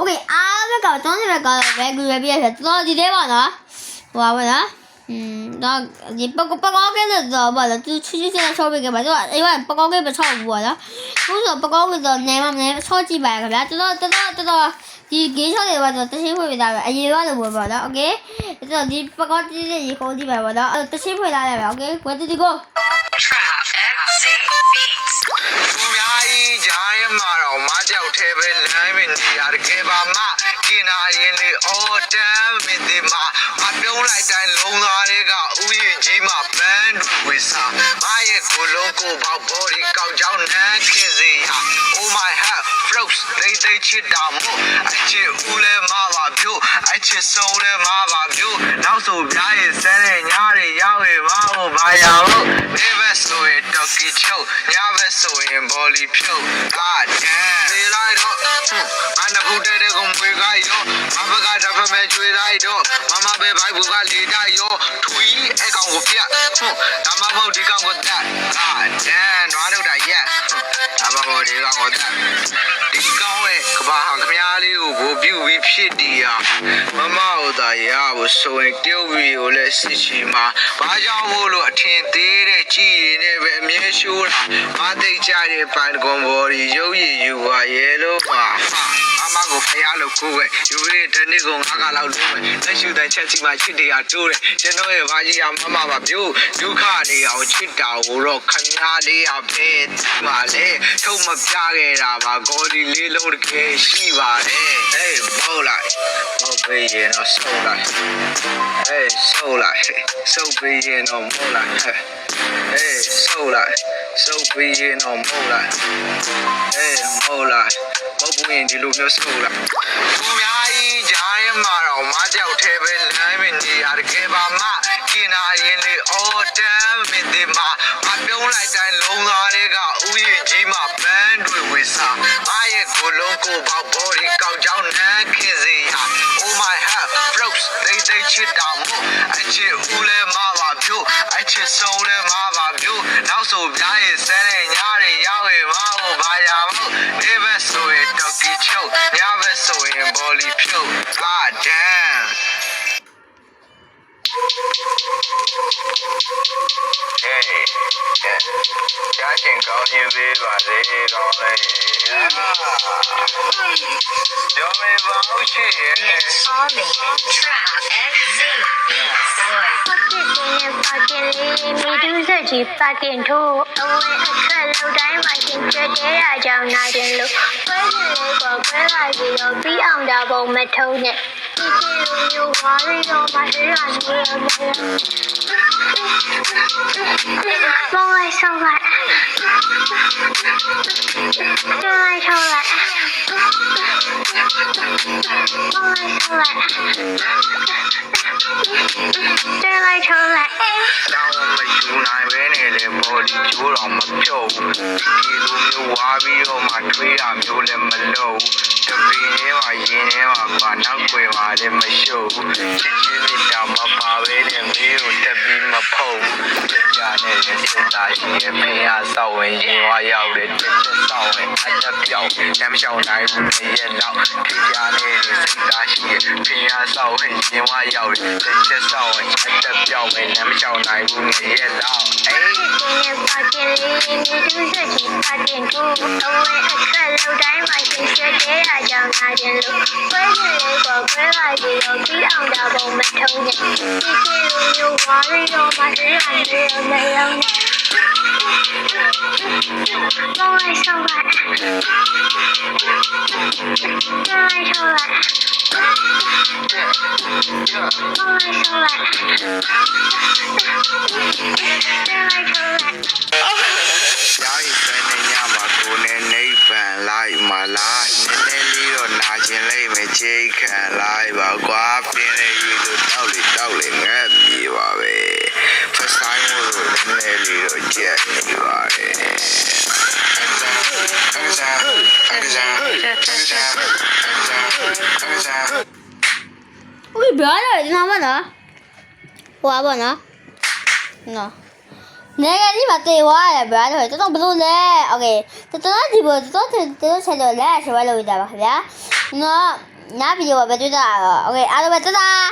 โอเคအားဘက်ကတောင်းစီဘက်ကဘယ်ကူရပြည့်ဖြစ်တော်ဒီသေးပါနော်ဟိုပါဘောနော်อืมတော့ဒီပကပကောကဲတော့ဘာလဲသူချူချူစနေချောပေးကြပါတော့အေးဝပကောကဲမချောဘူးပေါ့နော်သူဆိုပကောကတော့နေမနေချောကြည့်ပါခင်ဗျာတော်တော်တော်တော်ဒီဂေးချောတွေကတော့တချင်းဖွင့်ပြတာပဲအရေးရတယ်ပေါ့ပေါ့နော်โอเคအဲ့တော့ဒီပကောတီးတဲ့ရေခိုးကြည့်ပါပေါ့နော်အဲ့တချင်းဖွင့်လာတယ်ပဲโอเคဝယ်တီကို Trap မှာတော့မကြောက်သေးပဲလမ်းမနေရတကယ်ပါမกินနာရင်လေအော်တမ်းမင်းဒီမှာမပြုံးလိုက်တိုင်းလုံးသားတွေကဥယျာဉ်ကြီးမှာဘန်းတွေဝေစားမရဲ့ကိုလုံးကိုပေါက် body ကောက်ကြောင်းနန်းခင်စေရ Oh my heart flows တိတ်တိတ်ချစ်တာမို့အချစ်ဦးလဲမပါပြို့အချစ်ဆုံးလဲမပါပြို့နောက်ဆိုပြားရဲ့ဆဲတဲ့ညားတွေရောက်ရဲ့မဟုတ်ဘာရဟုတ်နေဘက် ဆိုရင်တော်ကီချုပ်ညဘက်ဆိုရင်ဘောလီဖြုတ် God damn ဒီလိုက်တော့ငါနှစ်ခုတည်းတည်းကိုမွေကရောမဘကတဖမဲ့ကျွေးလိုက်တော့မမပဲဘိုက်ဘူးကလေတိုက်ရောထွီအကောင်ကိုပြတ်ဒါမှမဟုတ်ဒီကောင်ကိုတတ် God damn နွားတို့တာရက်ဒါမှမဟုတ်ဒီကောင်ကိုတတ် ပြုတ်ပြီးဖြစ်တည်ရမမတို့တာရဖို့ဆိုရင်ပြုတ်ပြီးကိုလည်းစစ်ချီမှာဘာကြောင့်မို့လို့အထင်သေးတဲ့ကြည်ရင်လည်းပဲအမြဲရှိုးတာမသိကြတဲ့ပိုင်ကွန်ဘော်ဒီရုပ်ရည်ယူပါရဲလို့ပါအ မကိုဖျားလို့ကိုယ်ပဲယူရတဲ့တနေ့ကငါးကလောက်လုံးပဲလက်ရှူတဲ့ချက်စီမှာချစ်တရားတိုးတယ်ကျွန်တော်ရဲ့ဘာကြီးရမမပါပြို့ဒုက္ခနေအောင်ချစ်တာကိုတော့ခမားလေးရပဲဒီမှာလေထုံမပြခဲ့တာပါဂေါ်ဒီလေးလုံးတကယ်ရှိပါတယ်ဟေးမောလိုက်မောပေးရင်တော့ဆုပ်လိုက်ဟေးဆုပ်လိုက်ဆုပ်ပေးရင်တော့မောလိုက်ဟဲ့ဟေးဆုပ်လိုက်ဆုပ်ပေးရင်တော့မောလိုက်ဟေးမောလိုက်မ ဟုတ်ဘူးရင်ဒီလိုမျိုးဆုပ်လိုက်သူများကြီးကြားရမှာတော့မကြောက်သေးပဲလမ်းမနေရတကယ်ပါမกินနာရင်လေအော်တမ်းမင်းဒီမှာမပြုံးလိုက်တိုင်းလုံးသားတွေကဥယျာဉ်ကြီးမှာဘန်းတွေဝေစားမရဲ့ကိုလုံးကိုပေါက် body ကောက်ကြောင်းနန်းခင်စေရ Oh my heart flows တိတ်တိတ်ချစ်တာမို့အချစ်ဦးလဲမပါပြို့အချစ်ဆုံးလဲမပါပြို့နောက်ဆိုပြားရဲ့ဆဲ ကြားချင်ကောင်းခြင်းပေးပါလေကောင်းလေကျော်မေပါဦးချစ်ရဲ့ It's on me. Trap XZ Beats. ပါကင်နဲ့ပါကင်လေးမိတူးစက်ကြီးပါကင်ထိုးအဝဲအခက်လောက်တိုင်းမှာရှင်ကြတဲ့ရာကြောင့်နာကျင်လို့ဖွဲစင်လေးကခွဲလိုက်ပြီးတော့ ပြီးအောင်တာပုံမထုံးနဲ့ဒီချင်လူမျိုးဝါရီတော့မရှိရနေရမယ်မောင်လိုက်ဆောင်လိုက်ကျော်လိုက်ထောက်လိုက်မောင်လိုက်ဆောင်လိုက်ကျော်လိုက်ထောက်လိုက်တောင်းမယူနိုင်ပဲနဲ့လေဘော်ဒီကျိုးတော်မဖြုတ်ဘူးဒီလိုမျိုးဝါပြီးတော့မှထွေးတာမျိုးလည်းမလုပ်ဘူး တပင်းထဲမှာရင်ထဲမှာပါနောက်ွယ်မှာလည်းမရှုပ်ဘူးချစ်ချင်းမြတ်တာမပါပဲနဲ့မင်းကိုတက်ပြီးမဖုတ်ဘူးကြာနဲ့လည်းစိတ်သားရှိရဲ့ဖင်အားဆောက်ဝင်ရင်ဝါရောက်တဲ့တက်ချက်ဆောက်ဝင်အတက်ပြောင်းတမ်းရှောင်းနိုင်ဘူးတည်းရဲ့တော့ခေကြာနဲ့စိတ်သားရှိရဲ့ဖင်အားဆောက်ဝင်ရင်ဝါရောက်တဲ့တက်ချက်ဆောက်ဝင်အတက်ပြောင်းမယ်တမ်းရှောင်းနိုင်ဘူးတည်းရဲ့တော့အေးနဲ့ပါကင်လေးမိတူးစက်ကြီးပါကင်ထိုးအဝဲအခက်လောက်တိုင်းမှာရှင်ကြတဲ့ရာကြောင့်နာကျင်လို့ခွဲစင်လေးကခွဲလိုက်ပြီးတော့ပြီးအောင်တာပုံမထုံးနဲ့ဒီချင်လူမျိုးဝါရီတော့မရှိရနေရမယ်ရောင်းနဲ့မောင်လိုက်ဆောင်လိုက်ကျော်လိုက်ထောက်လိုက်မောင်လိုက်ဆောင်လိုက် င်လိုက်မယ်ချိတ်ခံလိုက်ပါကွာပြင်းနေရီလို့တောက်လေတောက်လေငတ်ပြေပါပဲဖဆိုင်မို့လို့နည်းနည်းလေးတော့ကြက်နေပါတယ်အဇာအဇာအဇာအဇာအဇာ โอเคဘယ်လိုလဲဒီမှာမနော်ဟိုပါဘောနော်နော်နေကဒီမှာတေဝါရဘယ်လိုလဲတော်တော်ဘယ်လိုလဲโอเคတော်တော်ဒီဘောတော်တော်တော်ချက်လို့လဲဆိုရလို့ရတာပါခင်ဗျာနော် နောက်ဗီဒီယိုမှာပဲတွေ့ကြရတော့โอเคအားလုံးပဲတတား